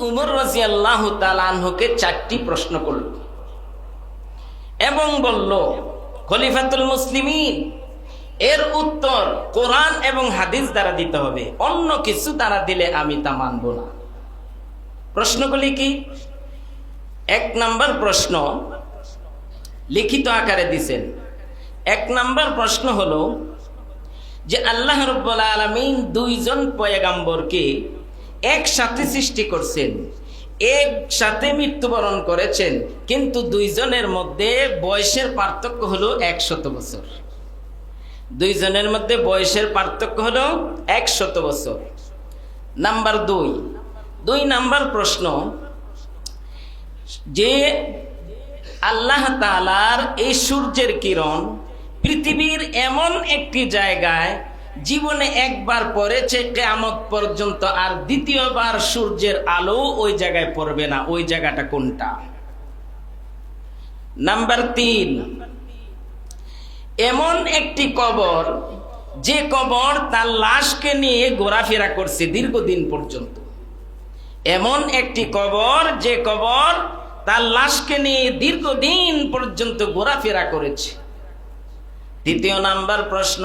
উমর রাজি আল্লাহ তালানহকে চারটি প্রশ্ন করল। এবং বলল, খলিফাতুল মুসলিমিন, এর উত্তর কোরআন এবং হাদিস দ্বারা দিতে হবে। অন্য কিছু দ্বারা দিলে আমি তা মানব না। প্রশ্নগুলি কি? এক নাম্বার প্রশ্ন লিখিত আকারে দিছেন। এক নাম্বার প্রশ্ন হলো যে, আল্লাহ রব্বুল আলমিন দুইজন পয়গাম্বরকে একসাথে সৃষ্টি করছেন। একসাথে মৃত্যুবরণ করেছেন। কিন্তু দুইজনের মধ্যে বয়সের পার্থক্য হলো একশত বছর। দুইজনের মধ্যে বয়সের পার্থক্য হলো একশত বছর। নাম্বার দুই। দুই নাম্বার প্রশ্ন, যে আল্লাহ তালার এই সূর্যের কিরণ পৃথিবীর এমন একটি জায়গায় জীবনে একবার পড়েছে, কেয়ামত পর্যন্ত আর দ্বিতীয়বার সূর্যের আলো ওই জায়গায় পড়বে না। ওই জায়গাটা কোনটা? নাম্বার তিন। এমন একটি কবর, যে কবর তার লাশকে নিয়ে ঘোরাফেরা করছে দীর্ঘদিন পর্যন্ত। এমন একটি কবর, যে কবর তার লাশকে নিয়ে দীর্ঘদিন পর্যন্ত ঘোরাফেরা করেছে। তৃতীয় নাম্বার প্রশ্ন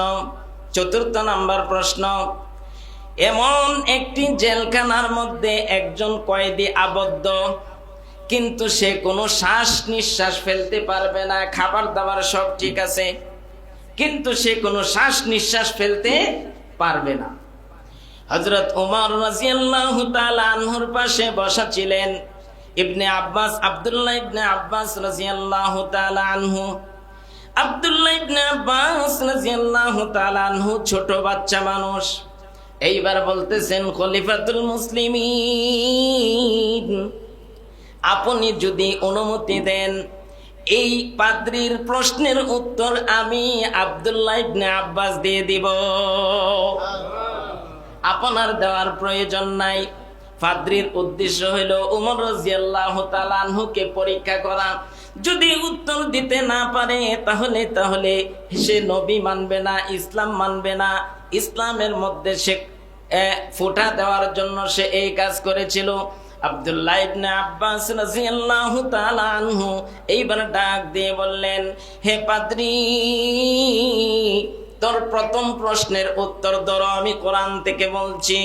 চতুর্থ নাম্বার প্রশ্ন, এমন একটি জেলখানার মধ্যে একজন কয়েদি আবদ্ধ, কিন্তু সে কোনো শ্বাস নিঃশ্বাস ফেলতে পারবে না, খাবার দাবার সব ঠিক আছে, কিন্তু সে কোনো শ্বাস নিঃশ্বাস ফেলতে পারবে না। হজরত উমর রাজিয়াল্লাহ আনহুর পাশে বসা ছিলেন ইবনে আব্বাস, আব্দুল্লাহ ইবনে আব্বাস রাজিয়াল্লাহ আনহু। আব্বাস আনহু ছোট বাচ্চা মানুষ। এইবার বলতেছেন, খলিফাতুল মুসলিমিন, আপনি যদি অনুমতি দেন, এই পাদ্রির প্রশ্নের উত্তর আমি আব্দুল্লাহ আব্বাস দিয়ে দিব। আপনার দেওয়ার প্রয়োজন নাই। ফাদ্রির উদ্দেশ্য হইল উমর রাজিয়াল্লাহ তালানহুকে পরীক্ষা করা। যদি উত্তর দিতে না পারে, তাহলে তাহলে সে নবী মানবে না, ইসলাম মানবে না। ইসলামের মধ্যে সে ফোটা দেওয়ার জন্য সে এই কাজ করেছিল। আব্দুল্লাহ ইবনে আব্বাস রাদিয়াল্লাহু তাআলা আনহু এইবার ডাক দিয়ে বললেন, হে পাদ্রী তোর প্রথম প্রশ্নের উত্তর ধরো আমি কোরআন থেকে বলছি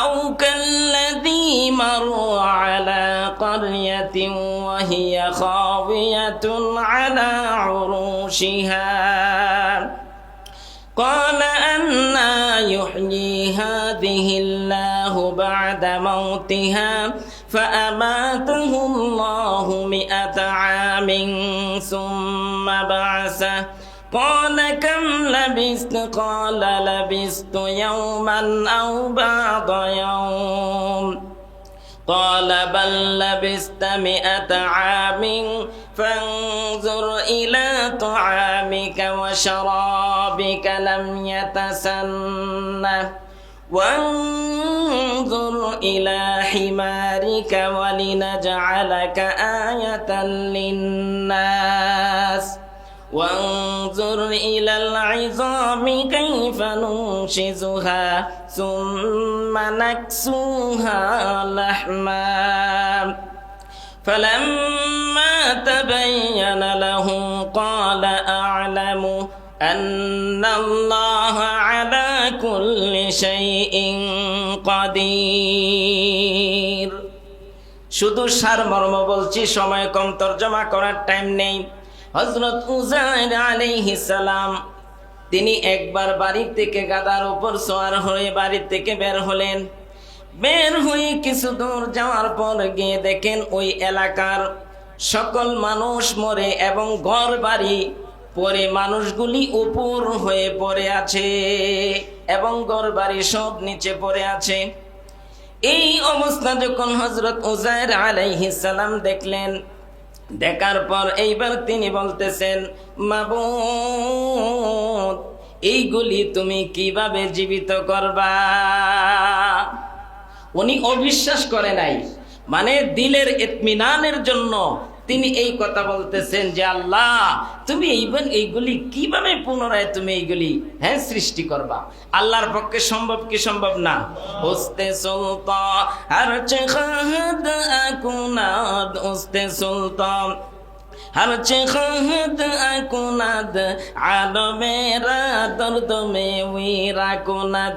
আউ কাল্লাযী মারু আলা ক্বরয়াতিন ওয়া হিয়া খাওয়িয়াতুন আলা উরুশিহা قال أنا يحيي هذه الله بعد موتها فأماته الله مئة عام ثم بعثه قال كم لبست؟ قال لبست يوما أو بعض يوم. قال بل لبست مئة عام فانظر إلى طعامك وشرابك لم يتسنه. وانظر إلى حمارك ولنجعلك آية للناس. وانظر إلى العظام كيف ننشزها ثم نكسوها لحما فلما تبين له قال أعلم أن الله على كل شيء قدير শুধু সার মর্ম বলছি সময় কম তর্জমা করার টাইম নেই হজরত উজাইর আলাইহিস সালাম, তিনি একবার বাড়ি থেকে গাদার উপর সোয়ার হয়ে বাড়ি থেকে বের হলেন। বের হয়ে কিছু দূর যাওয়ার পর গিয়ে দেখেন ওই এলাকার সকল মানুষ মরে এবং ঘর বাড়ি পরে মানুষগুলি উপর হয়ে পড়ে আছে এবং ঘর বাড়ি সব নিচে পড়ে আছে। এই অবস্থা যখন হজরত উজাইর আলাইহিস সালাম দেখলেন দেখার পর এইবার তিনি বলতেছেন, মাবুদ, এইগুলি তুমি কীভাবে জীবিত করবা? উনি অবিশ্বাস করে নাই। মানে দিলের ইতমিনানের জন্য তিনি এই কথা বলতেছেন যে আল্লাহ, তুমি এইবার এইগুলি কীভাবে পুনরায় তুমি এইগুলি হ্যাঁ সৃষ্টি করবা? আল্লাহর পক্ষে সম্ভব কি সম্ভব না? হস্তে সুলতান, আর চেখাদ আকুনাদ হস্তে সুলতান। হারচে খহদ আকুনাদ, আলমেরা দর্দ মে উইরা কুনাদ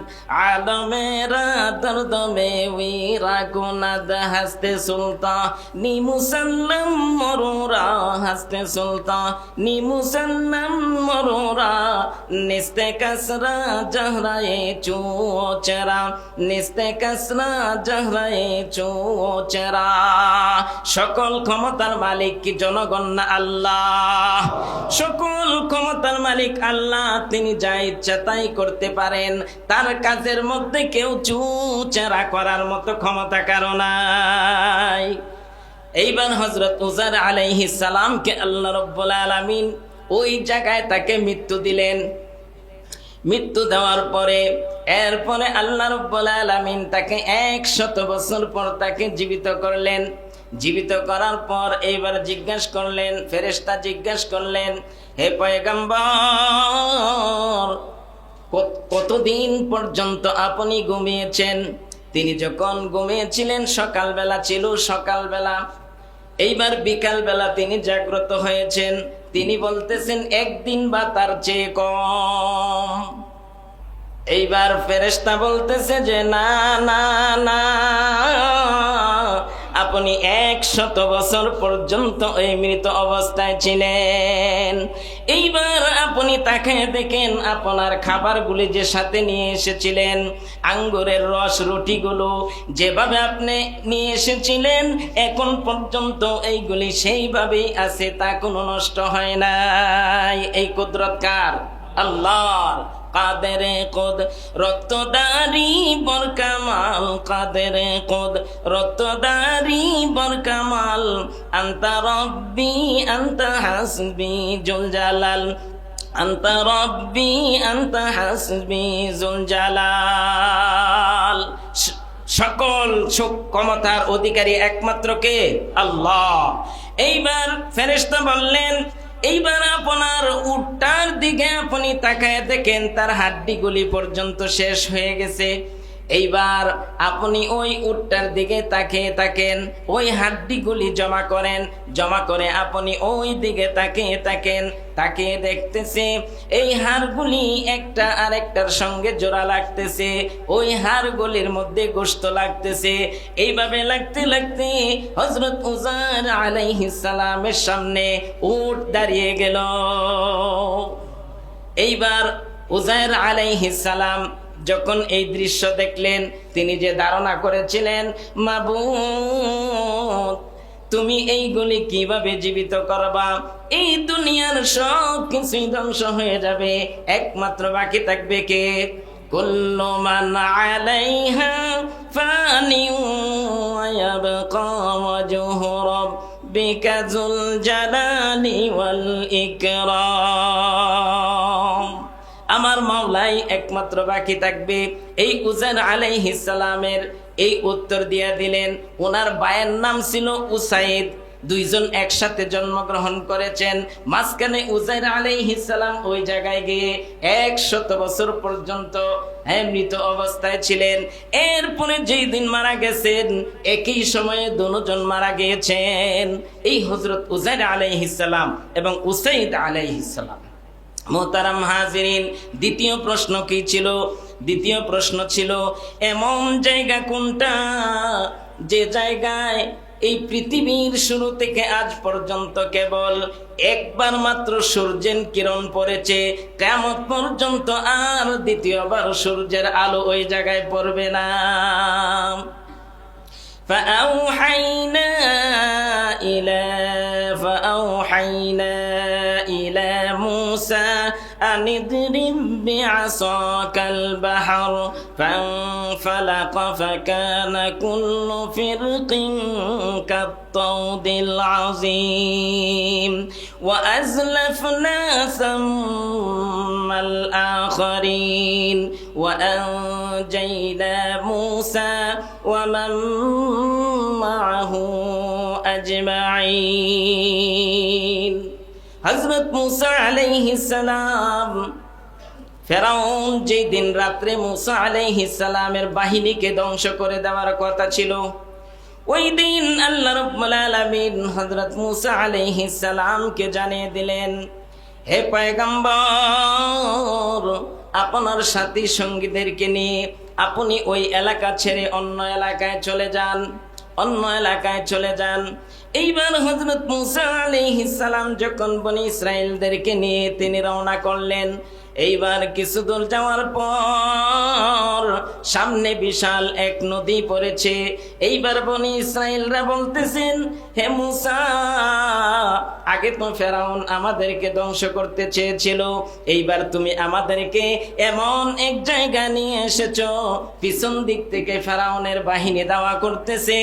আলমেরা দর্দ মে উইরা কুনাদ হাসতে সুলতা নি মুসল্লম, মরুরা হাসতে সুলতা নি মুসল্লম, মরুরা নিস্তে কাসরা, জহরায়ে চেরা, নিস্তে কাসরা, জহরায়ে চেরা। সকল ক্ষমতার মালিক কি জনগণ আল্লাহ। সকল ক্ষমতার মালিক আল্লাহ, তিনি যা ইচ্ছা তাই করতে পারেন। তার কাজের মধ্যে কেউ চু চেরা করার মতো ক্ষমতা এইবার হজরত উজার আলাইহিস সালামকে আল্লাহ রব্বুল আলামিন ওই জায়গায় তাকে মৃত্যু দিলেন। মৃত্যু দেওয়ার পরে, এরপরে আল্লাহ রব্বুল আলামিন তাকে একশত বছর পর তাকে জীবিত করলেন। জীবিত করার পর এইবার জিজ্ঞাসা করলেন, ফেরেশতা জিজ্ঞাসা করলেন, হে পয়গম্বর, কত- কতদিন পর্যন্ত আপনি ঘুমিয়েছেন? তিনি যখন ঘুমিয়েছিলেন, সকালবেলা ছিল সকালবেলা। এইবার বিকালবেলা তিনি জাগ্রত হয়েছেন। তিনি বলতেছেন, একদিন বা তার চেয়ে কম। এইবার ফেরেশতা বলতেছে যে, না না না। আপনি একশত বছর পর্যন্ত ওই মৃত অবস্থায় ছিলেন। এইবার আপনি তাকে দেখেন, আপনার খাবারগুলি যে সাথে নিয়ে এসেছিলেন, আঙ্গুরের রস, রুটিগুলো যেভাবে আপনি নিয়ে এসেছিলেন, এখন পর্যন্ত এইগুলি সেইভাবেই আছে, তা কোনো নষ্ট হয় নাই। এই কুদরত কার? আল্লাহর। কাদের কদ? রক্তদারি বরকামাল কাদের কদ? রক্তদারি বরকামাল আন্তা রব্বি, আন্তা হাসবি জুল জালাল আন্তা রব্বি, আন্তা হাসবি জুল জালাল সকল সুখ ক্ষমতার অধিকারী একমাত্র কে? আল্লাহ। এইবার ফেরেশতা বললেন এইবার আপনার উটটার দিকে আপনি তাকায় দেখেন তার হাড্ডিগুলি পর্যন্ত শেষ হয়ে গেছে। এইবার আপনি ওই উটটার দিকে তাকিয়ে থাকেন ওই হাড্ডিগুলি জমা করেন, জমা করে আপনি ওই দিকে তাকিয়ে থাকেন তাকিয়ে দেখতেছে এই হাড়গুলি একটা আরেকটার সঙ্গে জোড়া লাগতেছে, ওই হাড়গুলির মধ্যে গোস্ত লাগতেছে। এইভাবে লাগতে লাগতে হজরত উজার সালামের সামনে উট দাঁড়িয়ে গেল। এইবার আলাইহিস সালাম যখন এই দৃশ্য দেখলেন, তিনি যে ধারণা করেছিলেন মাবুদ তুমি এইগুলি কীভাবে জীবিত করবা? এই দুনিয়ার সব কিছুই ধ্বংস হয়ে যাবে। একমাত্র বাকি থাকবে কে? কুল্লু মান আলাইহা ফানি ওয়াল ইকরাম। মাওলাই একমাত্র বাকি থাকবে। এই আলাইহিস সালামের এই উত্তর দিয়া দিলেন, ওনার বায়ের নাম ছিল উসাইদ। দুইজন একসাথে জন্মগ্রহণ করেছেন। মাঝখানে উজাইর আলাইহিস সালাম ওই জায়গায় গিয়ে একশত বছর পর্যন্ত হ্যাঁ মৃত অবস্থায় ছিলেন। এরপরে যেই দিন মারা গেছেন, একই সময়ে দুজন মারা গিয়েছেন। এই হজরত উজাইর আলাইহিস সালাম এবং উসাইদ আলাইহিস সালাম মোতারাম হাজিরিন দ্বিতীয় প্রশ্ন কি ছিল দ্বিতীয় প্রশ্ন ছিল এমন জায়গা কোনটা যে জায়গায় এই পৃথিবীর শুরু থেকে আজ পর্যন্ত কেবল একবার মাত্র সূর্যের কিরণ পড়েছে কেমন পর্যন্ত আর দ্বিতীয়বার সূর্যের আলো ওই জায়গায় পড়বে না فأوحينا اضرب بعصاك البحر فانفلق فكان كل فرق كالطود العظيم وأزلفنا ثم الآخرين وأنجينا موسى ومن معه أجمعين হজরত মুসা আলাইহিস সালাম, ফেরাউন যেই দিন রাত্রে মুসা আলাইহিস সালামের বাহিনীকে ধ্বংস করে দেওয়ার কথা ছিল, ওই দিন আল্লাহ রব্বুল আলামিন হযরত মুসা আলাইহিস জানিয়ে দিলেন, হে পয়গম্বর, আপনার সাথী সঙ্গীদেরকে নিয়ে আপনি ওই এলাকা ছেড়ে অন্য এলাকায় চলে যান, অন্য এলাকায় চলে যান। এইবার হজরত মুসা সালাম যখন বনি ইসরায়েলদেরকে নিয়ে তিনি রওনা করলেন, এইবার কিছু দূর যাওয়ার পর সামনে বিশাল এক নদী পড়েছে। এইবার বনি ইসরায়েলরা বলতেছেন, হে মুসা আগে তো ফেরাউন আমাদেরকে ধ্বংস করতে চেয়েছিল, এইবার তুমি আমাদেরকে এমন এক জায়গা নিয়ে এসেছ। পিছন দিক থেকে ফেরাউনের বাহিনী দাওয়া করতেছে,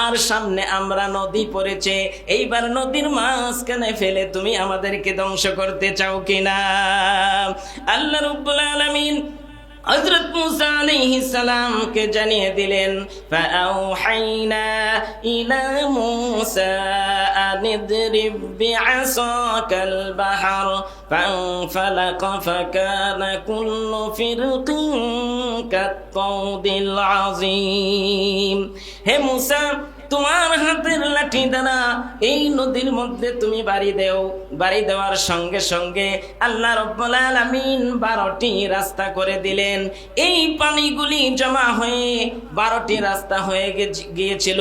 আর সামনে আমরা নদী পড়েছে, এইবার নদীর মাঝখানে ফেলে তুমি আমাদেরকে ধ্বংস করতে চাও কিনা? আল্লাহ রব্বুল আলামিন হযরত মুসা আলাইহিস সালামকে জানিয়ে দিলেন ফাআউহাইনা ইলা মুসা আন ইদরিব বিআসাকাল বাহর ফানফালাক ফাকানা কুল্লু ফিরকিন কাত্তাউদিল আযীম হে মুসা তোমার হাতের লাঠি দ্বারা এই নদীর মধ্যে তুমি বাড়ি দেও। বাড়ি দেওয়ার সঙ্গে সঙ্গে আল্লাহ রব্বুল আলামিন বারোটি রাস্তা করে দিলেন। এই পানিগুলি জমা হয়ে বারোটি রাস্তা হয়ে গিয়েছিল।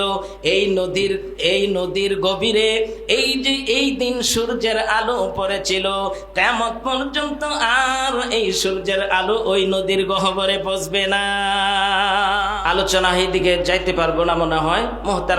এই নদীর এই নদীর গভীরে এই যে, এই দিন সূর্যের আলো পড়েছিল। তেমন পর্যন্ত আর এই সূর্যের আলো ওই নদীর গহ্বরে পৌঁছবে না। আলোচনা এইদিকে যাইতে পারব না মনে হয়।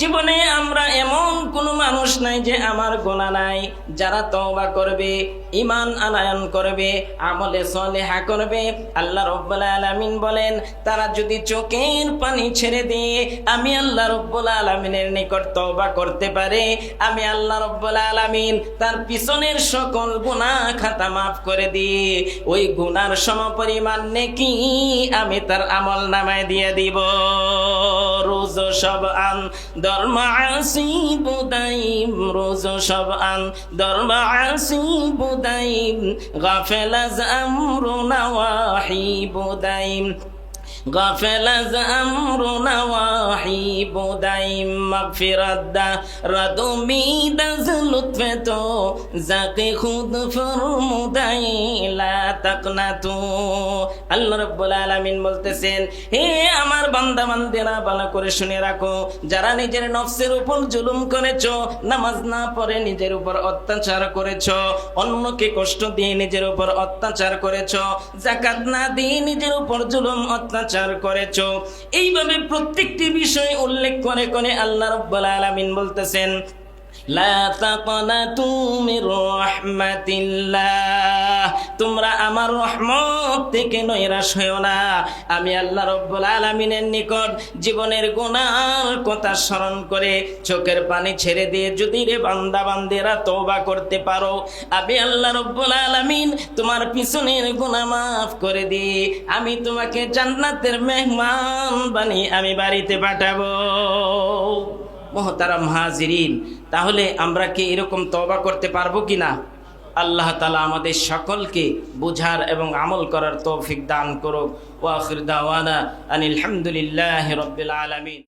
জীবনে আমরা এমন কোনো মানুষ নাই যে আমার গোনা নাই। যারা তওবা করবে ইমান আনায়ন করবে, আমলে সলেহা করবে। আল্লাহ রব্বুল আলামিন বলেন, তারা যদি চোখের পানি ছেড়ে দিয়ে আমি আল্লাহ রব্বুল আলামিনের নিকট তওবা করতে পারে, আমি আল্লাহ রব্বুল আলামিন তার পিছনের সকল গুনাহ খাতা মাফ করে দিয়ে, ওই গুনার সমপরিমাণ নেকি আমি তার আমল নামায় দিয়ে দিব। রোজ সব আন, ধর্ম আসি বুদাইম, রোজ সব আন, ধর্ম আসি বুদাইম গাফেলাজ আমরু আমরুনা ওয়াহিবুদাইম غفل أمر نواحي بدايم مغفرت دا ردومی دز لطف تو زقی خود فرمودائی لا تقنتو আল্লাহ রব্বুল আলামিন বলতেছেন হে আমার বান্দা বান্দেরা ভালো করে শুনে রাখো যারা নিজের নফসের উপর জুলুম করেছো নামাজ না পড়ে নিজের উপর অত্যাচার করেছো অন্যকে কষ্ট দিয়ে নিজের উপর অত্যাচার করেছো জাকাত না দিয়ে নিজের উপর জুলুম অত্যাচার করেছ। এইভাবে প্রত্যেকটি বিষয় উল্লেখ করে করে আল্লাহ রব্বুল আলমিন বলতেছেন তোমরা আমার রহমত থেকে নৈরাশ হয়েও না। আমি আল্লাহ রব্বুল আলামিনের নিকট জীবনের গুনার কথা স্মরণ করে চোখের পানি ছেড়ে দিয়ে যদি রে বান্দা বান্দেরা তওবা করতে পারো, আমি আল্লাহ রব্বুল আলামিন তোমার পিছনের গুনাহ মাফ করে দিয়ে আমি তোমাকে জান্নাতের মেহমান বানিয়ে আমি বাড়িতে পাঠাবো। মোহতারাম হাজিরিন তাহলে আমরা কি এরকম তবা করতে পারব কি না আল্লাহ তালা আমাদের সকলকে বুঝার এবং আমল করার তৌফিক দান করুক। ওয়াখির দাওয়ানা আনিল রবিল আলামিন।